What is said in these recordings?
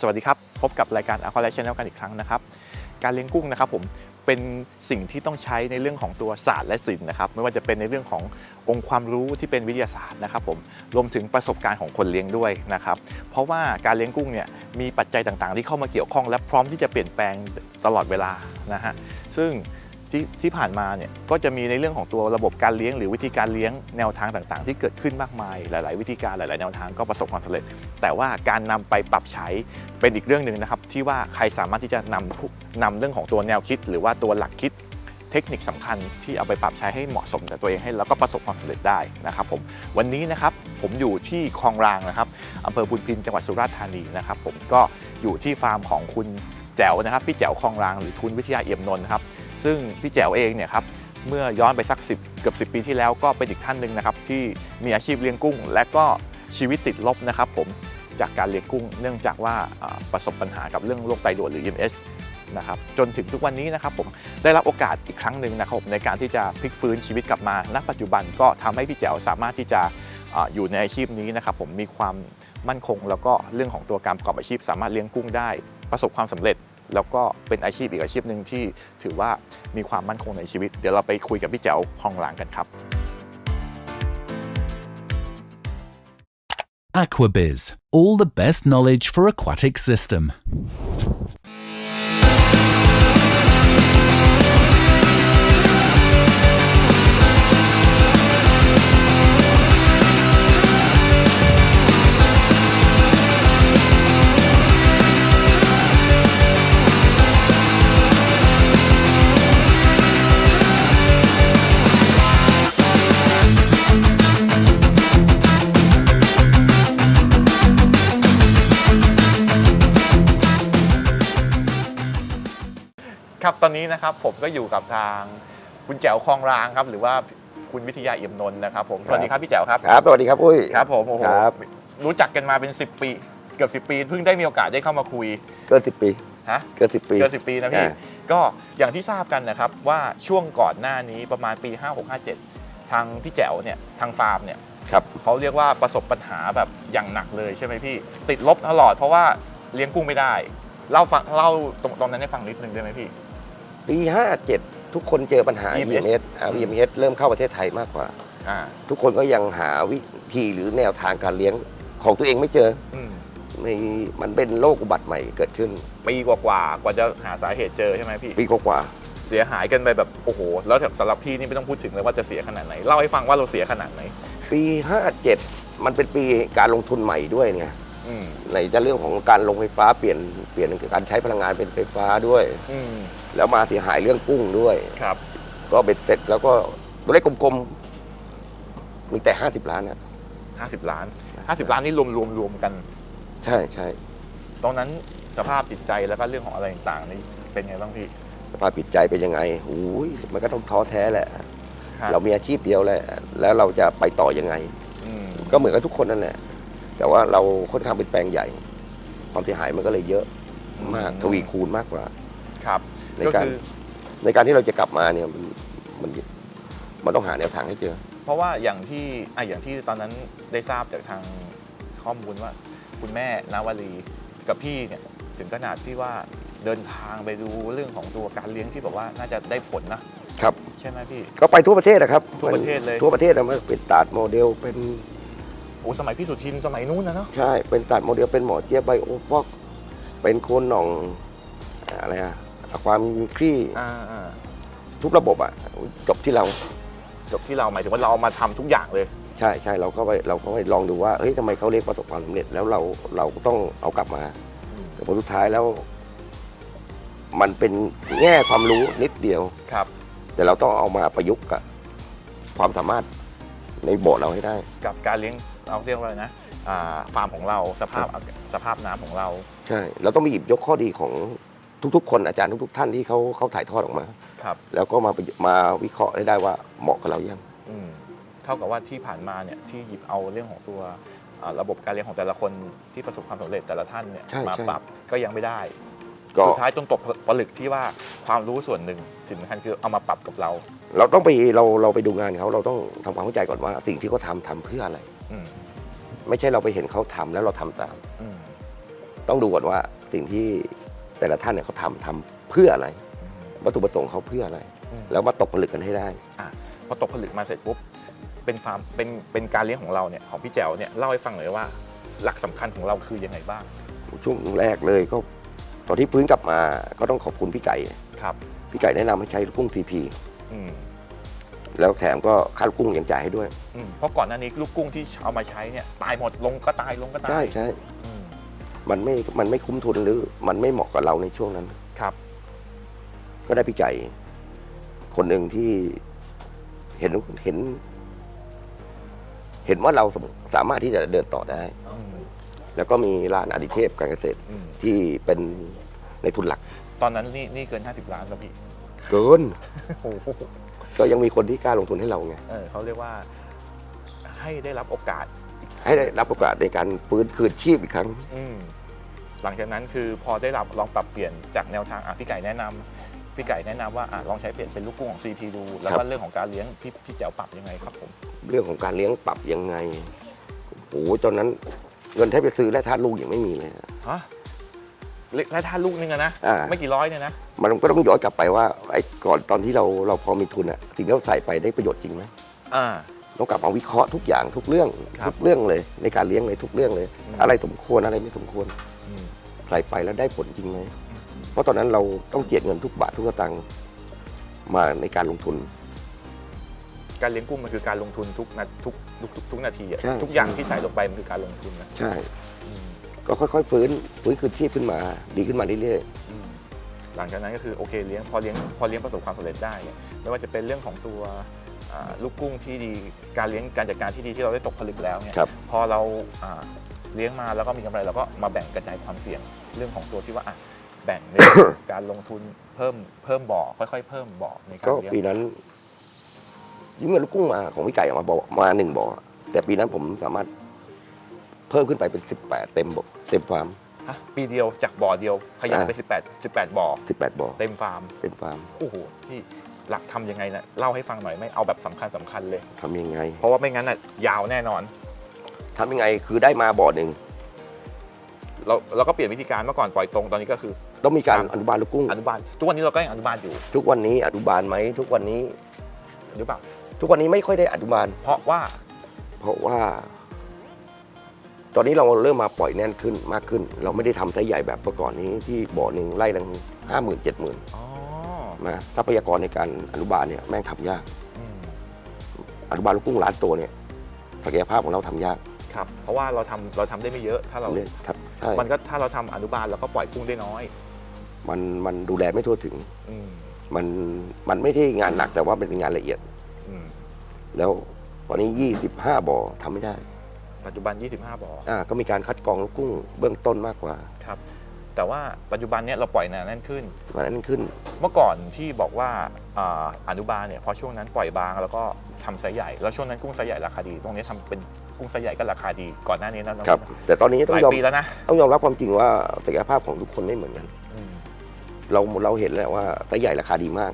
สวัสดีครับ พบกับรายการ a q u a r i Channel กันอีกครั้งนะครับ การเลี้ยงกุ้งนะครับผมเป็นสิ่งที่ต้องใช้ในเรื่องของตัวศาสตร์และศิลป์นะครับไม่ว่าจะเป็นในเรื่องขององค์ความรู้ที่เป็นวิทยาศาสตร์นะครับผมรวมถึงประสบการณ์ของคนเลี้ยงด้วยนะครับเพราะว่าการเลี้ยงกุ้งเนี่ยมีปัจจัยต่างๆ ที่เข้ามาเกี่ยวข้องและพร้อมที่จะเปลี่ยนแปลงตลอดเวลานะฮะซึ่ง ที่ที่ผ่านมาเนี่ยก็จะมีในเรื่องของตัวระบบการเลี้ยง หรือวิธีการเลี้ยงแนวทางต่างๆ ที่เกิดขึ้นมากมาย หลาย ๆ วิธีการหลาย ๆ แนวทางก็ประสบความสำเร็จ แต่ว่าการนำไปปรับใช้เป็นอีกเรื่องหนึ่งนะครับ ที่ว่าใครสามารถที่จะนำนำเรื่องของตัวแนวคิด หรือว่าตัวหลักคิดเทคนิคสำคัญที่เอาไปปรับใช้ให้เหมาะสมกับตัวเองให้แล้วก็ประสบความสำเร็จได้นะครับผมวันนี้นะครับผมอยู่ที่คลองรางนะครับอำเภอบุญพินจังหวัดสุราษฎร์ธานีนะครับผมก็อยู่ที่ฟาร์มของคุณแจ๋วนะครับพี่แจ๋วคลองรางหรือทุนวิทยาเอี่ยมนนท์ครับ ซึ่งพี่แจ๋วเองเนี่ยครับเมื่อย้อนไปสัก 10 เกือบ 10 ปีที่แล้วก็เป็นอีกท่านหนึ่งนะครับที่มีอาชีพเลี้ยงกุ้ง และก็ชีวิตติดลบนะครับผมจากการเลี้ยงกุ้ง เนื่องจากว่าประสบปัญหากับเรื่องโรคไตด่วนหรือ EMS นะครับจนถึงทุกวันนี้นะครับผมได้รับโอกาสอีกครั้งหนึ่งนะครับผมในการที่จะพลิกฟื้นชีวิตกลับมาณปัจจุบันก็ทำให้พี่แจ๋วสามารถที่จะอาอยู่ในอาชีพนี้นะครับผมมีความมั่นคง แล้วก็เรื่องของตัวการประกอบอาชีพ สามารถเลี้ยงกุ้งได้ ประสบความสำเร็จ แล้วก็เป็นอาชีพอีกอาชีพหนึ่งที่ถือว่ามีความมั่นคงในชีวิต เดี๋ยวเราไปคุยกับพี่แจ๋วคลองหลางกันครับ Aquabiz, all the best knowledge for aquatic system.. ครับตอนนี้นะครับผมก็อยู่กับทางคุณแจ๋วคลองรางครับ หรือว่าคุณวิทยาเอี่ยมนนท์นะครับผมสวัสดีครับพี่แจ๋วครับครับ สวัสดีครับอุ้ย ครับผมโอ้โหครับ รู้จักกันมาเป็น 10 ปีเกือบ10 ปีเพิ่งได้มีโอกาสได้เข้ามาคุยเกินสิบปี ฮะ เกินสิบปี เกิน10ปีนะพี่ อ่าก็อย่างที่ทราบกันนะครับว่าช่วงก่อนหน้านี้ประมาณปี 5657 ทางพี่แจ๋วเนี่ยทางฟาร์มเนี่ยครับ เขาเรียกว่าประสบปัญหาแบบอย่างหนักเลยใช่ไหมพี่ ติดลบตลอดเพราะว่าเลี้ยงกุ้งไม่ได้เล่าฟังเล่าตรงตรงนั้นให้ฟังนิดนึงได้ไหมพี่ ปีห้าเจ็ดทุกคนเจอปัญหา EMS EMS อ่า EMS เริ่มเข้าประเทศไทยมากกว่า อ่าทุกคนก็ยังหาวิธีหรือแนวทางการเลี้ยงของตัวเองไม่เจออืมในมันเป็นโรคอุบัติใหม่เกิดขึ้นปีกว่าๆกว่าจะหาสาเหตุเจอใช่ไหมพี่ ปีกว่าเสียหายกันไปแบบโอ้โห แล้วสำหรับพี่นี่ไม่ต้องพูดถึงเลยว่าจะเสียขนาดไหน เล่าให้ฟังว่าเราเสียขนาดไหน ๆปีห้าเจ็ดมันเป็นปีการลงทุนใหม่ด้วยเนี่ย อืมในจะเรื่องของการลงไฟฟ้าเปลี่ยนเปลี่ยนการใช้พลังงานเป็นไฟฟ้าด้วย อืมแล้วมาเสียหายเรื่องกุ้งด้วย ครับ ก็เบ็ดเสร็จแล้วก็ตัวเลขกลมๆ มีแต่ 50 ล้านนะ50ล้าน50ล้านนี่รวมรวมรวมกัน ใช่ใช่ตรงนั้นสภาพจิตใจแล้วก็เรื่องของอะไรต่างๆนี่เป็นไงบ้างพี่ สภาพจิตใจเป็นยังไงอุ้ยมันก็ต้องท้อแท้แหละ ครับ เรามีอาชีพเดียวแหละ แล้วเราจะไปต่อยังไง อืมก็เหมือนกับทุกคนนั่นแหละ แต่ว่าเราค่อนข้างเป็นแปลงใหญ่ ความเสียหายมันก็เลยเยอะมากทวีคูณมากกว่า ครับในก็การคือ ในการที่เราจะกลับมาเนี่ยมันมันมันต้องหาแนวทางให้เจอ เพราะว่าอย่างที่อะอย่างที่ตอนนั้นได้ทราบจากทางข้อมูลว่า คุณแม่นาวลีกับพี่เนี่ยถึงขนาดที่ว่าเดินทางไปดูเรื่องของตัวการเลี้ยงที่แบบว่าน่าจะได้ผลนะครับ ใช่ไหมพี่ ก็ไปทั่วประเทศนะครับทั่วประเทศเลย ทั่วประเทศนะมันเป็นตาดโมเดลเป็นโอ้สมัยพี่สุทินสมัยนู้นนะเนาะใช่ เป็นตัดโมเดลเป็นหมอเจี๊ยบไบโอฟอก เป็นโคนหน่องอะไรอะความมีคลี่อ่าอ่าทุกระบบอะจบที่เรา จบที่เราหมายถึงว่าเราเอามาทำทุกอย่างเลย ใช่ใช่เราก็ไปเราก็ไปลองดูว่าเฮ้ยทำไมเขาเรียกประสบความสำเร็จแล้วเราเราก็ต้องเอากลับมาอืม แต่ผลสุดท้ายแล้ว มันเป็นแง่ความรู้นิดเดียว ครับแต่เราต้องเอามาประยุกต์กับความสามารถในบ่อเราให้ได้ กับการเลี้ยง เอาเรียกว่าอะไรนะอ่าฟาร์มของเราสภาพสภาพน้ำของเรา ใช่ เราต้องมีหยิบยกข้อดีของทุกๆ คนอาจารย์ทุก ๆ ท่านที่เขาเขาถ่ายทอดออกมา ครับ แล้วก็มาประยุมาวิเคราะห์ได้ได้ว่าเหมาะกับเรายัง อืมเท่ากับว่าที่ผ่านมาเนี่ยที่หยิบเอาเรื่องของตัวอ่าระบบการเลี้ยงของแต่ละคนที่ประสบความสำเร็จแต่ละท่านเนี่ยใช่มาใช่ ปรับก็ยังไม่ได้ ก็สุดท้ายจนตกผลึกที่ว่าความรู้ส่วนหนึ่งสิ่งสำคัญคือเอามาปรับกับเรา เราต้องไปเราเราไปดูงานเขาเราต้องทำความเข้าใจก่อนว่าสิ่งที่เขาทำทำเพื่ออะไร อืม ไม่ใช่เราไปเห็นเขาทำแล้วเราทำตาม อืมต้องดูก่อนว่าสิ่งที่แต่ละท่านเนี่ยเขาทำทำเพื่ออะไร วัตถุประสงค์เขาเพื่ออะไร อืมแล้วมาตกผลึกกันให้ได้ พอตกผลึกมาเสร็จปุ๊บเป็นฟาร์มเป็นเป็นการเลี้ยงของเราเนี่ยของพี่แจ๋วเนี่ยเล่าให้ฟังหน่อยว่า หลักสำคัญของเราคือยังไงบ้างช่ช่วงแรกเลยก็ตอนที่ฟื้นกลับมาก็ต้องขอบคุณพี่ไก่ ครับพี่ไก่แนะนำให้ใช้ลูกกุ้งทีพีอืม แล้วแถมก็ค่าลูกกุ้งยังจ่ายให้ด้วย อืมเพราะก่อนหน้านี้ลูกกุ้งที่เอามาใช้เนี่ยตายหมดลงก็ตายลงก็ตายใช่ใช่อืมมันไม่มันไม่คุ้มทุนหรือมันไม่เหมาะกับเราในช่วงนั้น ครับ ก็ได้พี่ไก่คนหนึ่งที่เห็นเห็น เห็นว่าเราสามารถที่จะเดินต่อได้ อืมแล้วก็มีร้านอดิเทพการเกษตรอืมที่เป็นในทุนหลักตอนนั้นนี่นี่เกิน 50 ล้านแล้วพี่เกิน โอ้โห ก็ยังมีคนที่กล้าลงทุนให้เราไงเออเขาเรียกว่าให้ได้รับโอกาสให้ได้รับโอกาสในการฟื้นคืนชีพอีกครั้ง อืมหลังจากนั้นคือพอได้รับลองปรับเปลี่ยนจากแนวทางอะพี่ไก่แนะนำพี่ไก่แนะนำว่าอะลองใช้เปลี่ยนเป็นลูกกุ้งของ CP ดู แล้วก็เรื่องของการเลี้ยงพี่พี่แจ๋วปรับยังไงครับผม เรื่องของการเลี้ยงปรับยังไงโอ้โหตอนนั้นเงินแทบจะซื้อและทาสลูกยังไม่มีเลยอะฮะเล็ก และท่าลูกนึงอะนะอ่า ไม่กี่ร้อยเนี่ยนะมันก็ต้องย้อนกลับไปว่าไอ้ก่อนตอนที่เราเราพอมีทุนอะสิ่งที่เราใส่ไปได้ประโยชน์จริงไหมอ่า ต้องกลับมาวิเคราะห์ทุกอย่างทุกเรื่องครับทุกเรื่องเลย ในการเลี้ยงเลยทุกเรื่องเลย อืม อะไรสมควรอะไรไม่สมควรอืมใส่ไปแล้วได้ผลจริงไหมเพราะตอนนั้นเราต้องเจียดเงินทุกบาททุกสตางค์มาในการลงทุน การเลี้ยงกุ้งมันคือการลงทุนทุกนาทุกทุกทุกทุกนาทีอะใช่ทุกอย่างที่ใส่ลงไปมันคือการลงทุนนะใช่ อืม ก็ค่อยๆฟื้นฟื้นคืนชีพขึ้นมาดีขึ้นมาเรื่อยอืมหลังจากนั้นก็คือโอเคเลี้ยงพอเลี้ยงพอเลี้ยงประสบความสำเร็จได้เนี่ยไม่ว่าจะเป็นเรื่องของตัวอ่าลูกกุ้งที่ดีการเลี้ยงการจัดการที่ดีที่เราได้ตกผลึกแล้วเนี่ย ๆครับ พอเราอ่าเลี้ยงมาแล้วก็มีกำไรเราก็มาแบ่งกระจายความเสี่ยงเรื่องของตัวที่ว่าอะแบ่งใน การลงทุนเพิ่มเพิ่มบ่อค่อย ๆ เพิ่มบ่อในการก็เลี้ยงปีนั้นยืมเงินลูกกุ้งมาของพี่ไก่ออกมาบอกมาหนึ่งบ่อแต่ปีนั้นผมสามารถ เพิ่มขึ้นไปเป็นสิบแปดเต็มบ่อเต็มฟาร์ม ฮะปีเดียวจากบ่อเดียวขยายไปอ่า18 18 บ่อสิบแปดบ่อเต็มฟาร์ม เต็มฟาร์มโอ้โหพี่หลักทำยังไงนะเล่าให้ฟังหน่อยไหม่เอาแบบสำคัญสำคัญเลย ทำยังไงเพราะว่าไม่งั้นน่ะยาวแน่นอน ทำยังไงคือได้มาบ่อหนึ่งเราเราก็เปลี่ยนวิธีการเมื่อก่อนปล่อยตรงตอนนี้ก็คือ ต้องมีการครับ อนุบาลลูกกุ้ง อนุบาล ทุกวันนี้เราก็ยังอนุบาลอยู่ทุกวันนี้อนุบาลไหมทุกวันนี้ หรือเปล่าทุกวันนี้ไม่ค่อยได้อนุบาล เพราะว่าเพราะว่า ตอนนี้เราเริ่มมาปล่อยแน่นขึ้นมากขึ้น เราไม่ได้ทำไซส์ใหญ่แบบเมื่อก่อนนี้ที่บ่อหนึ่งไล่ลังห้าหมื่นเจ็ดหมื่นอ๋อนะทรัพยากรในการอนุบาลเนี่ยแม่งทำยาก อืมอนุบาลลูกกุ้งล้านตัวเนี่ยศักยภาพของเราทำยากครับ เพราะว่าเราทำเราทำได้ไม่เยอะ ถ้าเราเลยครับใช่มันก็ถ้าเราทำอนุบาลเราก็ปล่อยกุ้งได้น้อยมันมันดูแลไม่ทั่วถึง อืมมันมันไม่ใช่งานหนักแต่ว่าเป็นงานละเอียด อืมแล้วตอนนี้ยี่สิบห้าบ่อทำไม่ได้ ปัจจุบัน 25บ่ออ่าก็มีการคัดกรองลูกกุ้งเบื้องต้นมากกว่าครับแต่ว่าปัจจุบันเนี้ยเราปล่อยหนาแน่นขึ้นวันนั้นขึ้น เมื่อก่อนที่บอกว่าอ่าอนุบาลเนี่ยพอช่วงนั้นปล่อยบางแล้วก็ทำไซส์ใหญ่แล้วช่วงนั้นกุ้งไซส์ใหญ่ราคาดี ตรงนี้ทำเป็นกุ้งไซส์ใหญ่ก็ราคาดีก่อนหน้านี้นะน้องครับ แต่ตอนนี้หต้องลายยอมปีแล้วนะต้องยอมรับความจริงว่าศักยภาพของทุกคนไม่เหมือนกัน อืมเราเราเห็นแล้วว่าไซส์ใหญ่ราคาดีมาก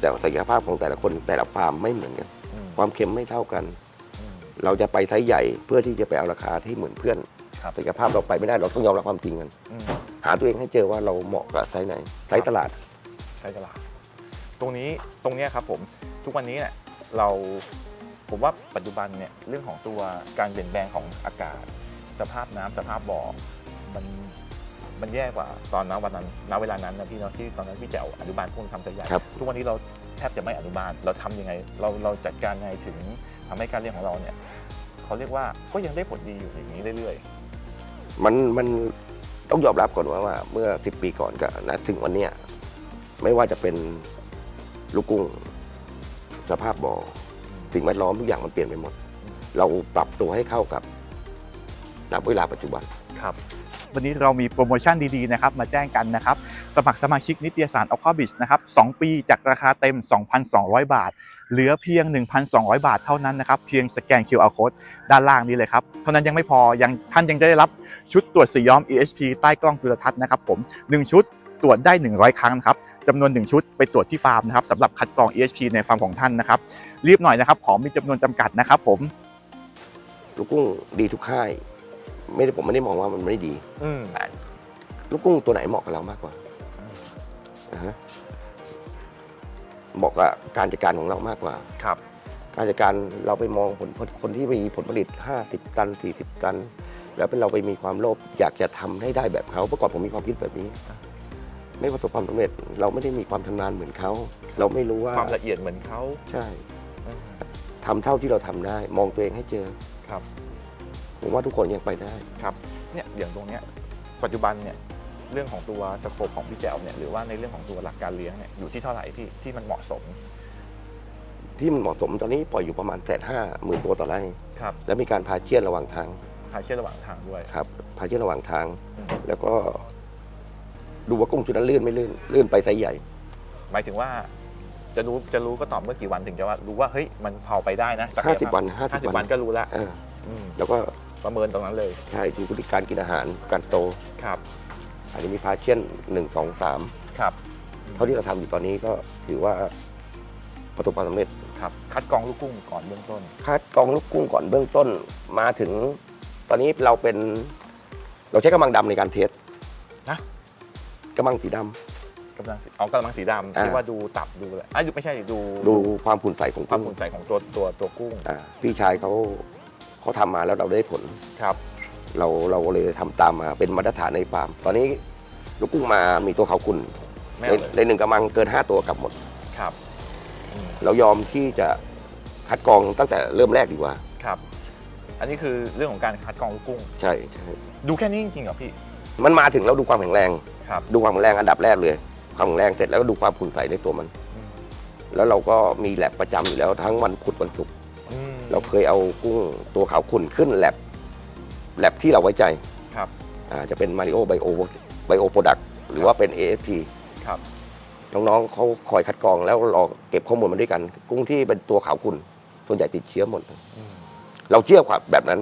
แต่ศักยภาพของแต่ละคนแต่ละฟาร์มไม่เหมือนกัน อืมความเค็มไม่เท่ากันอืม เราจะไปไซส์ใหญ่เพื่อที่จะไปเอาราคาที่เหมือนเพื่อนครับศักยภาพเราไปไม่ได้เราต้องยอมรับความจริงกัน อืมหาตัวเองให้เจอว่าเราเหมาะกับไซส์ไหนไซส์ตลาด ใช้ตลาด ตรงนี้ตรงเนี้ยครับผมทุกวันนี้เนี่ยเราผมว่าปัจจุบันเนี่ยเรื่องของตัวการเปลี่ยนแปลงของอากาศ สภาพน้ำสภาพบ่อมันมันแย่กว่าตอนนั้นวันนั้นณเวลานั้นนะพี่เนาะที่ตอนนั้นพี่แจ๋วอนุบาลพุ่งทำไซส์ใหญ่ครับ ทุกวันนี้เรา แทบจะไม่อนุบาล เราทำยังไง เราเราจัดการยังไงถึงทำให้การเลี้ยงของเราเนี่ยเขาเรียกว่าก็ยังได้ผลดีอยู่อย่างนี้เรื่อยมันมันต้องยอมรับก่อนว่าว่าเมื่อสิบปีก่อนกับนะถึงวันเนี้ยไม่ว่าจะเป็นลูกกุ้งสภาพบ่อสิ่งแวดล้อมทุกอย่างมันเปลี่ยนไปหมด เราปรับตัวให้เข้ากับณเวลาปัจจุบันๆครับ วันนี้เรามีโปรโมชั่นดีๆนะครับมาแจ้งกันนะครับ สมัครสมาชิกนิตยสารออค b i z นะครับ2ปีจากราคาเต็ม 2,200 บาท เหลือเพียง 1,200 บาทเท่านั้นนะครับ เพียงสแกน QR code ด้านล่างนี้เลยครับ เท่านั้นยังไม่พอยังท่านยังได้รับชุดตรวจสีย้อม EHP ใต้กล้องจุลทรรศน์นะครับผม 1 ชุดตรวจได้ 100 ครั้งนะครับจำนวน 1 ชุดไปตรวจที่ฟาร์มนะครับสำหรับคัดกรอง EHP ในฟาร์มของท่านนะครับรีบหน่อยนะครับของมีจำนวนจำกัดนะครับผม ลูกกุ้งดีทุกค่าย ไม่ได้ผมไม่ได้มองว่ามันไม่ดีอืมลูกกุ้งตัวไหนเหมาะกับเรามากกว่าอ่าฮะเหมาะกับการจัดการของเรามากกว่า ครับ การจัดการเราไปมองผลคนที่มีผลผลิต 50 ตัน 40 ตัน แล้วเป็นเราไปมีความโลภอยากจะทำให้ได้แบบเขาเมื่อก่อนผมมีความคิดแบบนี้ ไม่ประสบความสำเร็จ เราไม่ได้มีความชำนาญเหมือนเขา เราไม่รู้ว่าความละเอียดเหมือนเขาใช่เออทำเท่าที่เราทำได้ มองตัวเองให้เจอครับ ผมว่าทุกคนยังไปได้ ครับเนี่ยอย่างตรงเนี้ยปัจจุบันเนี่ยเรื่องของตัวสโคปของพี่แจ๋วเนี่ยหรือว่าในเรื่องของตัวหลักการเลี้ยงเนี่ยอยู่ที่เท่าไหร่ที่ที่มันเหมาะสมที่มันเหมาะสมตอนนี้ปล่อยอยู่ประมาณแสนห้าหมื่นตัวต่อไร่ครับแล้วมีการพาเชียนระหว่างทางพาเชื่อระหว่างทางด้วยครับพาเชียนระหว่างทาง อืมแล้วก็ ดูว่ากุ้งจุดนั้นลื่นไม่ลื่นลื่นไปไซส์ใหญ่ หมายถึงว่าจะรู้จะรู้ก็ต่อเมื่อกี่วันถึงจะว่ารู้ว่าเฮ้ยมันพอไปได้นะศักยภพ50วันห้าสิบ50วันก็รู้แล้วเอออืมแล้วก็ ประเมินตรงนั้นเลยใช่ดูพฤติการกินอาหารการโต ครับอันนี้มีพาเชียนหนึ่งสองสามครับเท่าที่เราทำอยู่ตอนนี้ก็ถือว่าประสบความสำเร็จ ครับคัดกรองลูกกุ้งก่อนเบื้องต้น คัดกรองลูกกุ้งก่อนเบื้องต้นมาถึง ตอนนี้เราเป็น เราใช้กำลังดำในการเทสนะ กำลังสีดำ กำลังสีเอากำลังสีดำอ่า ที่ว่าดูตับดูอะไรอะดูไม่ใช่ดูดูความผุนใสของความกุ้งภูมิใจของตัวตัวตัวกุ้ง อ่าพี่ชายเขา เขาทำมาแล้วเราได้ผลครับ เราเราเลยทำตามมาเป็นมาตรฐานในฟาร์ม ตอนนี้ลูกกุ้งมามีตัวเขาคุณไม่ในเอาเลยในหนึ่งกำลังเกิน 5 ตัวกลับหมดครับอืมเรายอมที่จะคัดกรองตั้งแต่เริ่มแรกดีกว่าครับ อันนี้คือเรื่องของการคัดกรองลูกกุ้ง ใช่ใช่ดูแค่นี้จริงๆเหรอพี่ มันมาถึงเราดูความแข็งแรงครับดูความแข็งแรงอันดับแรกเลยความแข็งแรงเสร็จแล้วก็ดูความผุนใสในตัวมัน แล้วเราก็มีแลบประจำอยู่แล้วทั้งวันพุธวันศุกร์อืม เราเคยเอากุ้งตัวขาวขุ่นขึ้นแลบแลบที่เราไว้ใจครับ อ่าจะเป็นมาริโอไบโอไบโอโปรดักหรือว่าเป็น AFT ครับ น้องๆเขาคอยคัดกรองแล้วรอเก็บข้อมูลมาด้วยกัน กุ้งที่เป็นตัวขาวขุ่นส่วนใหญ่ติดเชื้อหมด อืมเราเชื่อความแบบนั้น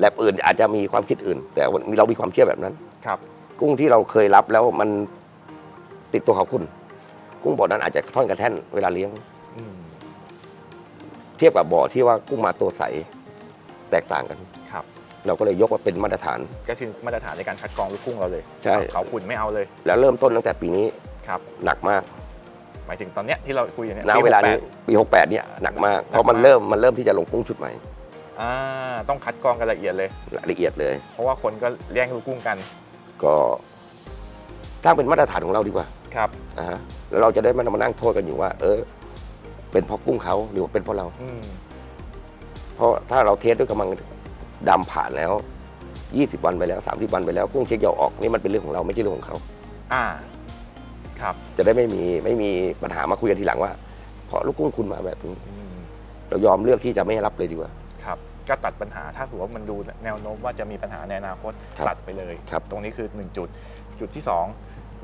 แลบอื่นอาจจะมีความคิดอื่น แต่วันนี้เรามีความเชื่อแบบนั้น ครับกุ้งที่เราเคยรับแล้วมันติดตัวขาวขุ่นกุ้งบ่อนั้นอาจจะท่อนกระแท่นเวลาเลี้ยง อืม เทียบกับบ่อที่ว่ากุ้งมาตัวใสแตกต่างกันครับ เราก็เลยยกว่าเป็นมาตรฐาน ก็คือมาตรฐานในการคัดกรองลูกกุ้งเราเลยใช่ เขาขุ่นไม่เอาเลย แล้วเริ่มต้นตั้งแต่ปีนี้ครับ หนักมากหมายถึงตอนเนี้ยที่เราคุยกันเนี่ยณปีเวลานี้68ปี 68 เนี่ยหนักมากหนักมากเพราะมันเริ่มมันเริ่มที่จะลงกุ้งชุดใหม่อ่าต้องคัดกรองกันละเอียดเลย ละเอียดเลย เพราะว่าคนก็แย่งลูกกุ้งกันก็สร้างเป็นมาตรฐานของเราดีกว่าครับอ่าฮะแล้วเราจะได้ไม่ต้องมานั่งโทษกันอยู่ว่า เออ เป็นเพราะกุ้งเขาหรือว่าเป็นเพราะเรา อืมเพราะถ้าเราเทสด้วยกำลังดำผ่านแล้ว 20 วันไปแล้ว 30 วันไปแล้วกุ้งเช็คยอออกนี่มันเป็นเรื่องของเราไม่ใช่เรื่องของเขา อ่า ครับจะได้ไม่มีไม่มีปัญหามาคุยกันทีหลังว่า เพราะลูกกุ้งคุณมาแบบนี้อืมเรายอมเลือกที่จะไม่รับเลยดีกว่า ครับ ก็ตัดปัญหาถ้าถือว่ามันดูแนวโน้มว่าจะมีปัญหาในอนาคตครับตัดไปเลย ครับ ตรงนี้คือหนึ่งจุด จุดที่สอง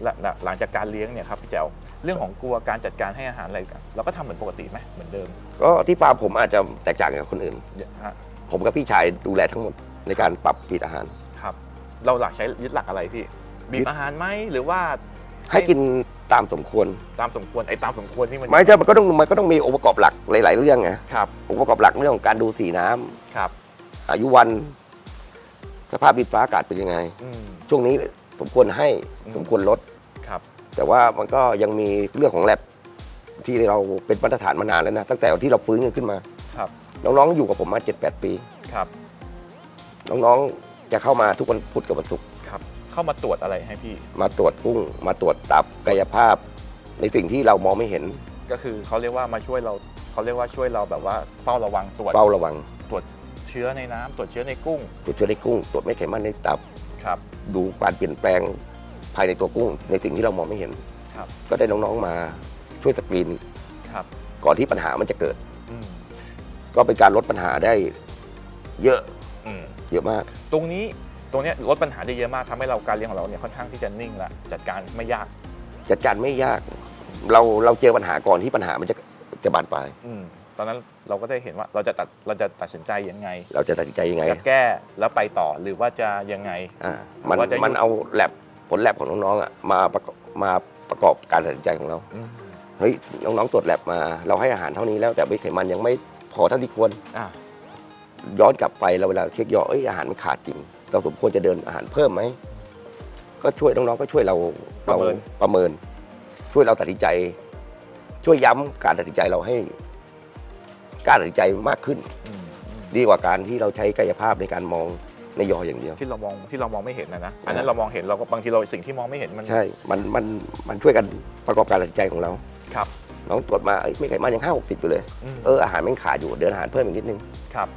และและหลังจากการเลี้ยงเนี่ยครับพี่แจ๋ว เรื่องของกลัวการจัดการให้อาหารอะไรกันเราก็ทำเหมือนปกติไหมเหมือนเดิมก็ที่ฟาร์มผมอาจจะแตกต่างจากคนอื่นเดี๋ยวฮะผมกับพี่ชายดูแลทั้งหมดในการปรับฟีดอาหาร ครับ เราหลักใช้ยึดหลักอะไรพี่บียึบดอาหารไหมหรือว่าให้กินตามสมควรตามสมควรไอ้ตามสมควรนี่มันไม่ใช่มันก็ต้องมันก็ต้องมีองค์ประกอบหลักหลาย ๆ เรื่องไงครับองค์ประกอบหลักเรื่องของการดูสีน้ำครับ อายุวัน สภาพดินฟ้าอากาศเป็นยังไง อืม ช่วงนี้สมควรให้อืม สมควรลดครับ แต่ว่ามันก็ยังมีเรื่องของแลบที่เราเป็นมาตรฐานมานานแล้วนะตั้งแต่ที่เราฟื้นกันขึ้นมาครับ น้องๆอยู่กับผมมา 7-8 ปีครับ น้องๆจะเข้ามาทุกวันพุธกับวันศุกร์ครับ เข้ามาตรวจอะไรให้พี่ มาตรวจกุ้ง มาตรวจตับกายภาพ ในสิ่งที่เรามองไม่เห็นก็คือเขาเรียกว่ามาช่วยเราเขาเรียกว่าช่วยเราแบบว่าเฝ้าระวังตรวจเฝ้าระวังตรวจเชื้อในน้ำตรวจเชื้อในกุ้ง ตรวจเชื้อในกุ้ง ตรวจไม่ไขมันในตับครับ ดูการเปลี่ยนแปลง ภายในตัวกุ้ง ในสิ่งที่เรามองไม่เห็น ครับ ก็ได้น้องๆมาช่วยสกรีนครับก่อนที่ปัญหามันจะเกิด อืมก็เป็นการลดปัญหาได้เยอะอืมเยอะมาก ตรงนี้ตรงเนี้ยลดปัญหาได้เยอะมากทำให้เราการเลี้ยงของเราเนี่ยค่อนข้างที่จะนิ่งละจัดการไม่ยากจัดการไม่ยาก เราเราเจอปัญหาก่อนที่ปัญหามันจะจะบานปลายอืมตอนนั้นเราก็ได้เห็นว่าเราจะตัดเราจะตัดสินใจยังไงเราจะตัดสินใจยังไงจะแก้แล้วไปต่อหรือว่าจะยังไง อ่ามันว่าจะหยุดมันเอาแลบ ผลแลบของน้องๆอะมาประกอบมาประกอบการตัดสินใจของเราอืมเฮ้ยน้องๆตรวจแลบมา เราให้อาหารเท่านี้แล้วแต่ไม่ไขมันยังไม่พอเท่าที่ควร อ่าย้อนกลับไปเราเวลาเช็คยอดเอ้ยอาหารมันขาดจริงเราสมควรจะเดินอาหารเพิ่มไหมก็ช่วยน้องๆก็ช่วยเราประเมินประเมิน ช่วยเราตัดสินใจ ช่วยย้ำการตัดสินใจเราให้กล้าตัดสินใจมากขึ้นอืมอืมดีกว่าการที่เราใช้กายภาพในการมอง ในยออย่างเดียว ที่เรามองที่เรามองไม่เห็นนะนะอันนั้นอ่าเรามองเห็นเราก็บางทีเราสิ่งที่มองไม่เห็นมันใช่ มันมันมันช่วยกันประกอบการตัดสินใจของเราครับน้องตรวจมาเอ้ยไม่ไขมันยังห้าหกสิบอยู่เลยมเอออาหารแม่งขาดอยู่เดินอาหารเพิ่มอีกนิดนึงครับ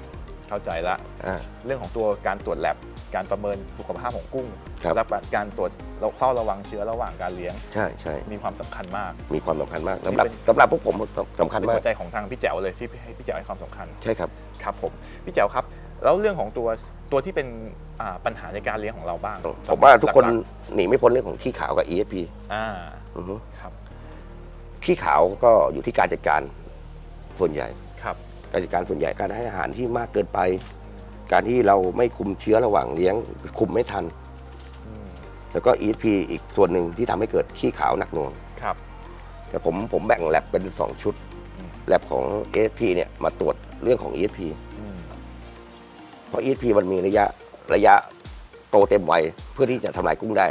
เข้าใจละ อ่า เรื่องของตัวการตรวจแลบการประเมินสุขภาพของกุ้งครับ และการตรวจเราเฝ้าระวังเชื้อระหว่างการเลี้ยง ใช่ใช่มีความสำคัญมาก มีความสำคัญมากนี่สำหรับเป็น สำหรับพวกผมสำคัญเป็นมากหัวใจของทางพี่แจ๋วเลยที่ให้พี่แจ๋วให้ความสำคัญ ใช่ครับ ครับผมพี่แจ๋วครับ แล้วเรื่องของตัว ตัวที่เป็นอ่าปัญหาในการเลี้ยงของเราบ้างผมว่าทุกคนหลัหนีไม่พ้นเรื่องของขี้ขาวกับ ESP ๆอ่าอือฮึครับขี้ขาวก็อยู่ที่การจัดการส่วนใหญ่ ครับการจัดการส่วนใหญ่การให้อาหารที่มากเกินไป การที่เราไม่คุมเชื้อระหว่างเลี้ยง คุมไม่ทัน อืมแล้วก็ ESP อีกส่วนหนึ่งที่ทำให้เกิดขี้ขาวหนักหน่วง ครับ แต่ผมผมแบ่งแลบเป็น 2 ชุดอืม แลบของ ESP เนี่ยมาตรวจเรื่องของ ESP อืม เพราะ ESP มันมีระยะระยะโตเต็มวัยเพื่อที่จะทำลายกุ้งได้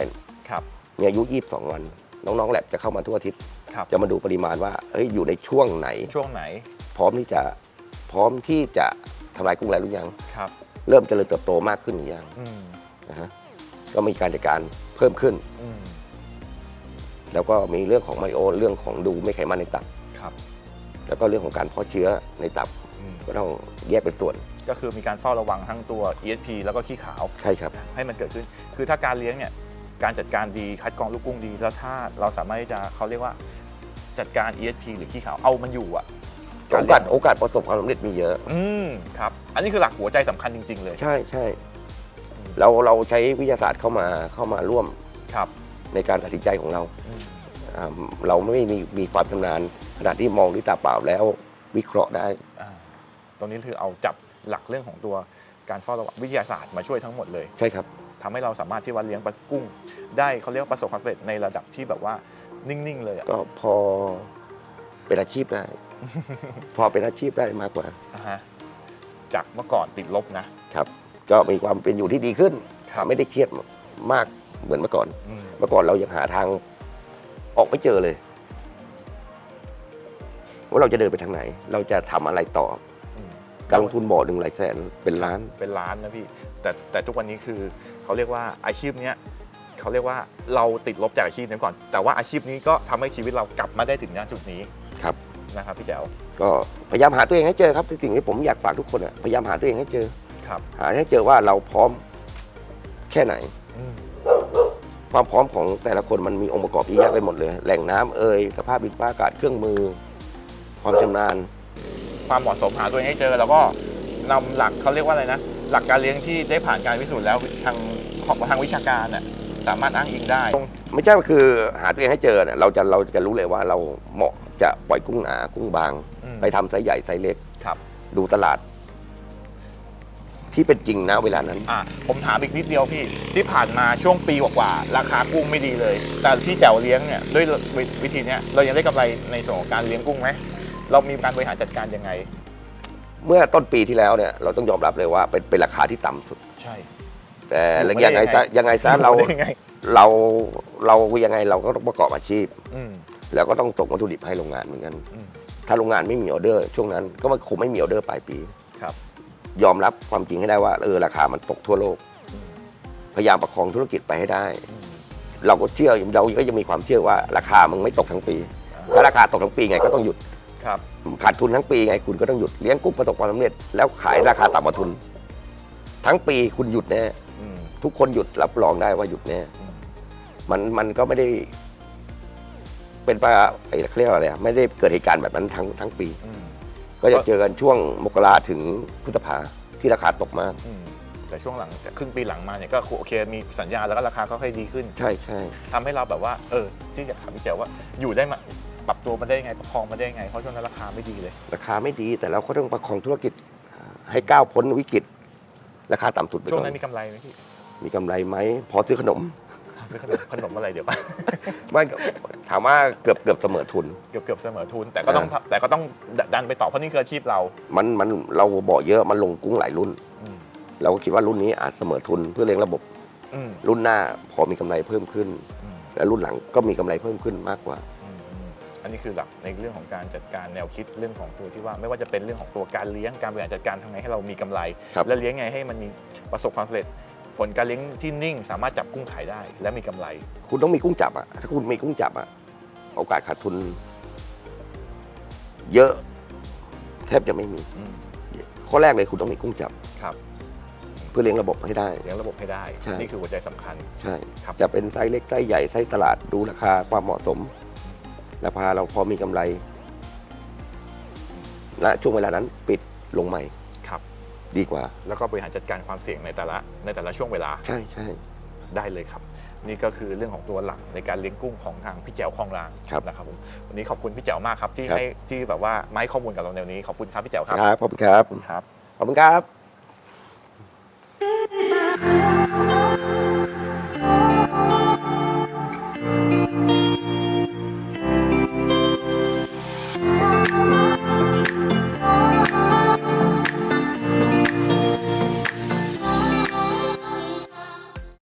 ครับ มีอายุ 22 วัน น้องๆแลบจะเข้ามาทั่วอาทิตย์ ครับ จะมาดูปริมาณว่าเอ้ยอยู่ในช่วงไหน ช่วงไหนพร้อมที่จะพร้อมที่จะทำลายกุ้งแล้วหรือยัง ครับ เริ่มเจริญเติบโตมากขึ้นหรือยังอืมนะฮะก็มีการจัดการเพิ่มขึ้น อืมแล้วก็มีเรื่องของไมโอเรื่องของดูไม่ไขมันในตับ ครับแล้วก็เรื่องของการเพาะเชื้อในตับอืมก็ต้องแยกเป็นส่วน ก็คือมีการเฝ้าระวังทั้งตัว ESP แล้วก็ขี้ขาว ใช่ครับ ให้มันเกิดขึ้น คือถ้าการเลี้ยงเนี่ย การจัดการดี คัดกรองลูกกุ้งดี แล้วถ้าเราสามารถที่จะเขาเรียกว่าจัดการ ESP หรือขี้ขาวเอามันอยู่อะโอกาสโอกาสประสบความสำเร็จมีเยอะ อืมครับ อันนี้คือหลักหัวใจสำคัญจริง ๆ เลย ใช่ใช่เราเราใช้วิทยาศาสตร์เข้ามาเข้ามาร่วมครับ ในการตัดสินใจของเราอืม อ่าเราไม่มีมีความชำนาญขนาดที่มองด้วยตาเปล่าแล้ววิเคราะห์ได้ อ่าตรงนี้คือเอาจับ หลักเรื่องของตัวการเฝ้าระวังวิทยาศาสตร์มาช่วยทั้งหมดเลยใช่ครับทำให้เราสามารถที่ว่าเลี้ยงปลากุ้ง ได้เขาเรียกว่าประสบความสำเร็จในระดับที่แบบว่านิ่งๆเลยอะก็พอเป็นอาชีพได้ พอเป็นอาชีพได้มากกว่าอ่าฮะจากเมื่อก่อนติดลบนะ ครับ ก็มีความเป็นอยู่ที่ดีขึ้นครับ ไม่ได้เครียดมากเหมือนเมื่อก่อน อืม เมื่อก่อนเรายังหาทางออกไม่เจอเลย ว่าเราจะเดินไปทางไหน เราจะทำอะไรต่ออืม การลงทุนบ่อหนึ่งหลายแสนเป็นล้าน เป็นล้านนะพี่ แต่แต่ทุกวันนี้คือเขาเรียกว่าอาชีพเนี้ยเขาเรียกว่าเราติดลบจากอาชีพนี้ก่อน แต่ว่าอาชีพนี้ก็ทำให้ชีวิตเรากลับมาได้ถึงณจุดนี้ครับ นะครับพี่แจ๋วก็พยายามหาตัวเองให้เจอครับสิ่งที่ผมอยากฝากทุกคนอะพยายามหาตัวเองให้เจอ ครับหาให้เจอว่าเราพร้อมแค่ไหน อืมความพร้อมของแต่ละคนมันมีองค์ประกอบที่แยกไปหมดเลย แหล่งน้ำเอ่ยสภาพดินฟ้าอากาศเครื่องมือ ความชำนาญ ความเหมาะสมหาตัวเองให้เจอ แล้วก็นำหลักเขาเรียกว่าอะไรนะ หลักการเลี้ยงที่ได้ผ่านการพิสูจน์แล้วทางของทางวิชาการน่ะสามารถอ้างอิงได้ ไม่ใช่ว่าคือหาตัวเองให้เจอเนี่ยเราจะเราจะรู้เลยว่าเราเหมาะจะปล่อยกุ้งหนากุ้งบางอืมไปทำไซส์ใหญ่ไซส์เล็กครับ ดูตลาด ที่เป็นจริงนะเวลานั้นอะผมถามอีกนิดเดียวพี่ ที่ผ่านมาช่วงปีกว่าๆราคากุ้งไม่ดีเลย แต่พี่แจ๋วเลี้ยงเนี่ยด้วยวิธีเนี้ยเรายังได้กำไรในส่วนของการเลี้ยงกุ้งไหม เรามีการบริหารจัดการยังไง เมื่อต้นปีที่แล้วเนี่ยเราต้องยอมรับเลยว่าเป็นเป็นราคาที่ต่ำสุด ใช่ แต่อยู่ยังไงไม่ได้ซะยังไงซะเราได้ยังไง เราเรายังไงเราก็ต้องประกอบอาชีพ อืม แล้วก็ต้องส่งวัตถุดิบให้โรงงานเหมือนกัน อืม ถ้าโรงงานไม่มีออเดอร์ ช่วงนั้นก็คงไม่มีออเดอร์ปลายปี ครับ ยอมรับความจริงให้ได้ว่าเออราคามันตกทั่วโลก อืม พยายามประคองธุรกิจไปให้ได้ อืม เราก็เชื่อเราก็ยังมีความเชื่อว่าราคามันไม่ตกทั้งปี ถ้าราคาตกทั้งปีไงก็ต้องหยุด ครับ ขาดทุนทั้งปีไงคุณก็ต้องหยุดเลี้ยงกุ้งประสบความสำเร็จแล้วขายราคาต่ำกว่าทุน ทั้งปีคุณหยุดแน่อืมทุกคนหยุดรับรองได้ว่าหยุดแน่อืมมันมันก็ไม่ได้ เป็นปลาไอ้เขาเรียกว่าอะไรอะไม่ได้เกิดเหตุการณ์แบบนั้นทั้งทั้งปี อืม ก็จะเจอกันช่วงมกราถึงพฤษภาที่ราคาตกมาก อืมแต่ช่วงหลังครึ่งปีหลังมาเนี่ยก็โอเคมีสัญญาณแล้วก็ราคาก็ค่อยดีขึ้นใช่ใช่ ทำให้เราแบบว่า เออที่อยากถามพี่แจ๋วว่าอยู่ได้มา ปรับตัวมาได้ยังไงประคองมาได้ยังไงเพราะช่วงนั้นราคาไม่ดีเลย ราคาไม่ดีแต่เราก็ต้องประคองธุรกิจให้ก้าวพ้นวิกฤตราคาต่ำสุดไปช่วงก่อนั้นนมีกำไรไหมพี่มีกำไรไหมพอซื้อขนม ซื้อขนมขนมอะไรเดี๋ยวไม่ถามว่าเกือบเกือบเสมอทุน เกือบเกือบเสมอทุน แต่ก็ต้องแต่ก็ต้องดันไปต่อเพราะนี่คืออาชีพเรามันมันเราบอกเยอะมันลงกุ้งหลายรุ่น อืมเราก็คิดว่ารุ่นนี้อาจเสมอทุนเพื่อเลี้ยงระบบอืมรุ่นหน้าพอมีกำไรเพิ่มขึ้น อืมและรุ่นหลังก็มีกำไรเพิ่มขึ้นมากกว่า อืมอืมอันนี้คือหลักในเรื่องของการจัดการแนวคิดเรื่องของตัวที่ว่าไม่ว่าจะเป็นเรื่องของตัวการเลี้ยงการบริหารจัดการทำไงให้เรามีกำไร ครับและเลี้ยงไงให้มันมีประสบความสำเร็จ ผลการเลี้ยงที่นิ่ง สามารถจับกุ้งขายได้ และมีกำไร คุณต้องมีกุ้งจับอะถ้าคุณมีกุ้งจับอะโอกาสขาดทุน เยอะ แทบจะไม่มี อืมข้อแรกเลยคุณต้องมีกุ้งจับ ครับเพื่อเลี้ยงระบบให้ได้ เลี้ยงระบบให้ได้ ใช่ นี่คือหัวใจสำคัญใช่ ครับจะเป็นไซส์เล็กไซส์ใหญ่ไซส์ตลาดดูราคาความเหมาะสม ราคาเราพอมีกำไรณช่วงเวลานั้นปิดลงใหม่ครับ ดีกว่า แล้วก็บริหารจัดการความเสี่ยงในแต่ละในแต่ละช่วงเวลาใช่ใช่ได้เลยครับ นี่ก็คือเรื่องของตัวหลักในการเลี้ยงกุ้งของทางพี่แจ๋วคลองรางครับนะครับผมวันนี้ขอบคุณพี่แจ๋วมากครับที่ครับให้ที่แบบว่ามาให้ข้อมูลกับเราแนวนี้ขอบคุณครับพี่แจ๋วครับครับขอบคุณครับขอบคุณครับขอบคุณครับ